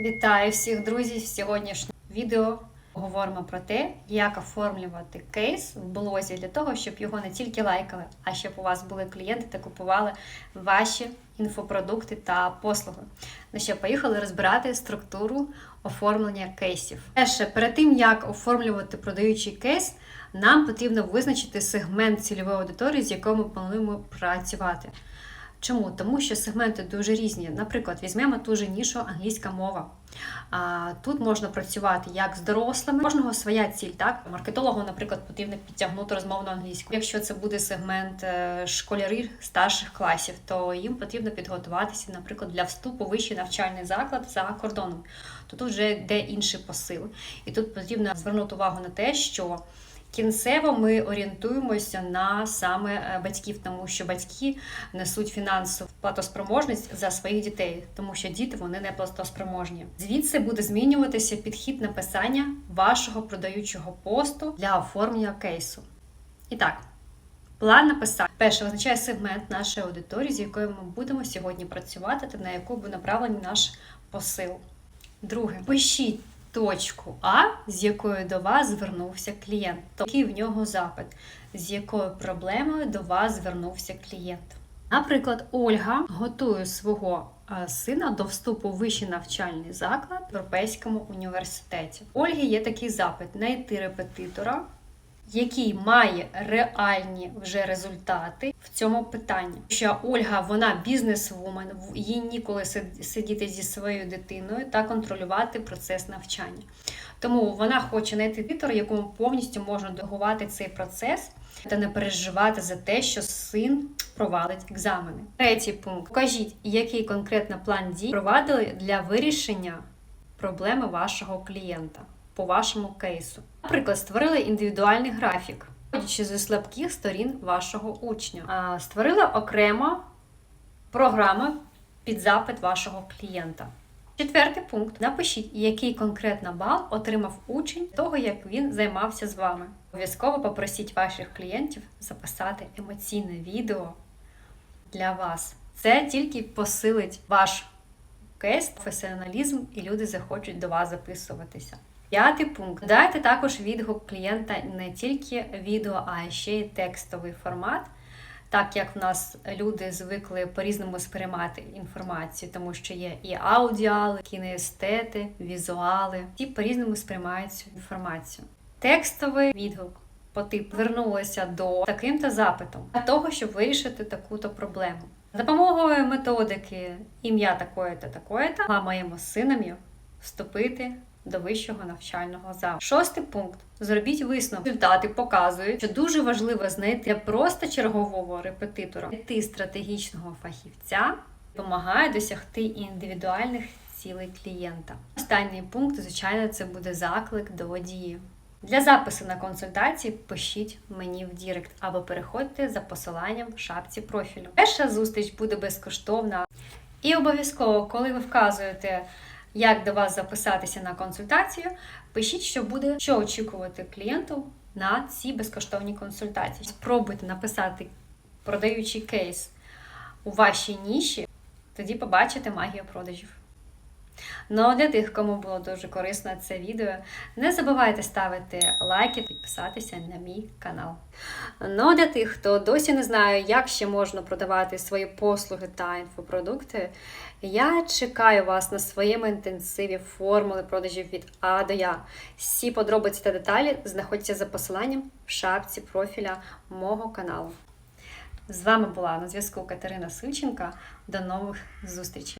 Вітаю всіх друзів! Сьогоднішнє відео говоримо про те, як оформлювати кейс в блозі для того, щоб його не тільки лайкали, а щоб у вас були клієнти та купували ваші інфопродукти та послуги. Ну що, поїхали розбирати структуру оформлення кейсів. Перше, перед тим як оформлювати продаючий кейс, нам потрібно визначити сегмент цільової аудиторії, з якою ми плануємо працювати. Чому? Тому що сегменти дуже різні. Наприклад, візьмемо ту же нішу англійська мова. А, Тут можна працювати як з дорослими, кожного своя ціль. Так, маркетологу, наприклад, потрібно підтягнути розмовну англійську. Якщо це буде сегмент е, школярів старших класів, то їм потрібно підготуватися, наприклад, для вступу в вищий навчальний заклад за кордоном. То тут вже йде інший посил. І тут потрібно звернути увагу на те, що Кінцево ми орієнтуємося на саме е, батьків, тому що батьки несуть фінансову платоспроможність за своїх дітей, тому що діти вони не платоспроможні. Звідси буде змінюватися підхід написання вашого продаючого посту для оформлення кейсу. І так, план написання. Перше визначає сегмент нашої аудиторії, з якою ми будемо сьогодні працювати, та на яку буде направлений наш посил. Друге, пишіть точку А, з якою до вас звернувся клієнт, який в нього запит, з якою проблемою до вас звернувся клієнт. Наприклад, Ольга готує свого е, сина до вступу в вищий навчальний заклад в Європейському університеті. Ольги є такий запит: знайти репетитора, який має реальні вже результати в цьому питанні. Що Ольга, вона бізнес-вумен, їй ніколи сидіти зі своєю дитиною та контролювати процес навчання. Тому вона хоче знайти титор, якому повністю можна делегувати цей процес та не переживати за те, що син провалить екзамени. Третій пункт: покажіть, який конкретно план дій провадили для вирішення проблеми вашого клієнта по вашому кейсу. Наприклад, створили індивідуальний графік, виходячи зі слабких сторін вашого учня. Створили окремо програму під запит вашого клієнта. Четвертий пункт. Напишіть, який конкретно бал отримав учень того, як він займався з вами. Обов'язково попросіть ваших клієнтів записати емоційне відео для вас. Це тільки посилить ваш кейс, професіоналізм, і люди захочуть до вас записуватися. П'ятий пункт. Дайте також відгук клієнта не тільки відео, а ще й текстовий формат. Так як в нас люди звикли по-різному сприймати інформацію, тому що є і аудіали, кінеестети, візуали, ті по-різному сприймають цю інформацію. Текстовий відгук по типу звернулася до таким-то запитом для того, щоб вирішити таку-то проблему. За допомогою методики ім'я такої-то такої-то ми маємо з сином вступити до вищого навчального закладу. Шостий пункт. Зробіть висновок. Результати показують, що дуже важливо знайти не просто чергового репетитора, знайти стратегічного фахівця допомагає досягти індивідуальних цілей клієнта. Останній пункт, звичайно, це буде заклик до дії. Для запису на консультації пишіть мені в Дірект або переходьте за посиланням в шапці профілю. Перша зустріч буде безкоштовна. І обов'язково, коли ви вказуєте, як до вас записатися на консультацію, пишіть, що буде, що очікувати клієнту на ці безкоштовні консультації. Спробуйте написати продаючий кейс у вашій ніші, тоді побачите магію продажів. Ну а для тих, кому було дуже корисно це відео, не забувайте ставити лайки, підписатися на мій канал. Ну а для тих, хто досі не знає, як ще можна продавати свої послуги та інфопродукти, я чекаю вас на своєму інтенсиві формули продажів від А до Я. Всі подробиці та деталі знаходяться за посиланням в шапці профіля мого каналу. З вами була на зв'язку Катерина Сильченка. До нових зустрічей!